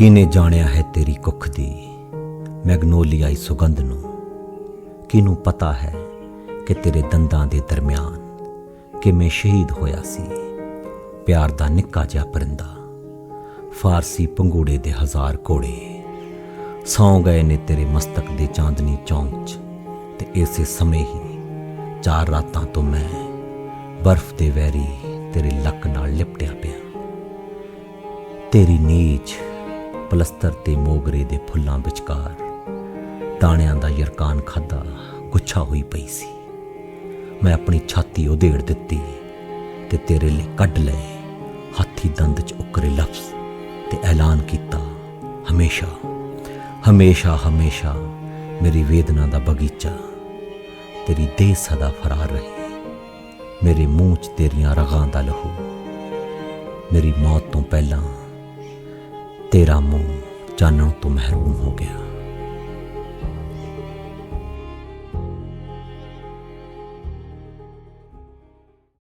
ਕਿਨੇ ਜਾਣਿਆ ਹੈ ਤੇਰੀ ਕੁੱਖ ਦੀ? ਮੈਗਨੋਲੀਆਈ ਸੁਗੰਧ ਨੂੰ। ਕਿਨੂੰ ਪਤਾ ਹੈ ਕਿ ਤੇਰੇ ਦੰਦਾਂ ਦੇ ਦਰਮਿਆਨ ਕਿਵੇਂ ਸ਼ਹੀਦ ਹੋਇਆ ਸੀ? ਪਿਆਰ ਦਾ ਨਿੱਕਾ ਜਿਹਾ ਪਰਿੰਦਾ। ਫਾਰਸੀ ਪੰਗੂੜੇ ਦੇ ਹਜ਼ਾਰ ਕੋੜੇ ਸੌਂ ਗਏ ਨੇ ਤੇਰੇ ਮਸਤਕ ਦੇ ਚਾਂਦਨੀ ਚੌਂਕ 'ਚ ਤੇ ਇਸੇ ਸਮੇਂ ਹੀ ਚਾਰ ਰਾਤਾਂ ਤੋਂ ਮੈਂ ਬਰਫ਼ ਦੇ ਵੈਰੀ ਤੇਰੇ ਲੱਕ ਨਾਲ ਲਿਪਟਿਆ ਪਿਆ। ਤੇਰੀ ਨੀਚ ਪਲਸਤਰ ਤੇ ਮੋਗਰੇ ਦੇ ਫੁੱਲਾਂ ਵਿਚਕਾਰ ਦਾਣਿਆਂ ਦਾ ਯਰਕਾਨ ਖਾਦਾ ਗੁੱਛਾ ਹੋਈ ਪਈ ਸੀ। ਮੈਂ ਆਪਣੀ ਛਾਤੀ ਉਧੇੜ ਦਿੱਤੀ ਤੇ ਤੇਰੇ ਲਈ ਕੱਢ ਲਏ। ਹਾਥੀ ਦੰਦ ਚ ਉਕਰੇ ਲਫ਼ਜ਼ ਤੇ ਐਲਾਨ ਕੀਤਾ, ਹਮੇਸ਼ਾ ਹਮੇਸ਼ਾ ਹਮੇਸ਼ਾ ਮੇਰੀ ਵੇਦਨਾ ਦਾ ਬਗੀਚਾ, ਤੇਰੀ ਦੇਹ ਸਦਾ ਫਰਾਰ ਰਹੀ। ਮੇਰੇ ਮੂੰਹ 'ਚ ਤੇਰੀਆਂ ਰਗਾਂ ਦਾ ਲਹੂ, ਮੇਰੀ ਮੌਤ ਤੋਂ ਪਹਿਲਾਂ ਤੇਰਾ ਮੂੰਹ ਚਾਨਣ ਤੋਂ ਮਹਿਰੂਮ ਹੋ ਗਿਆ।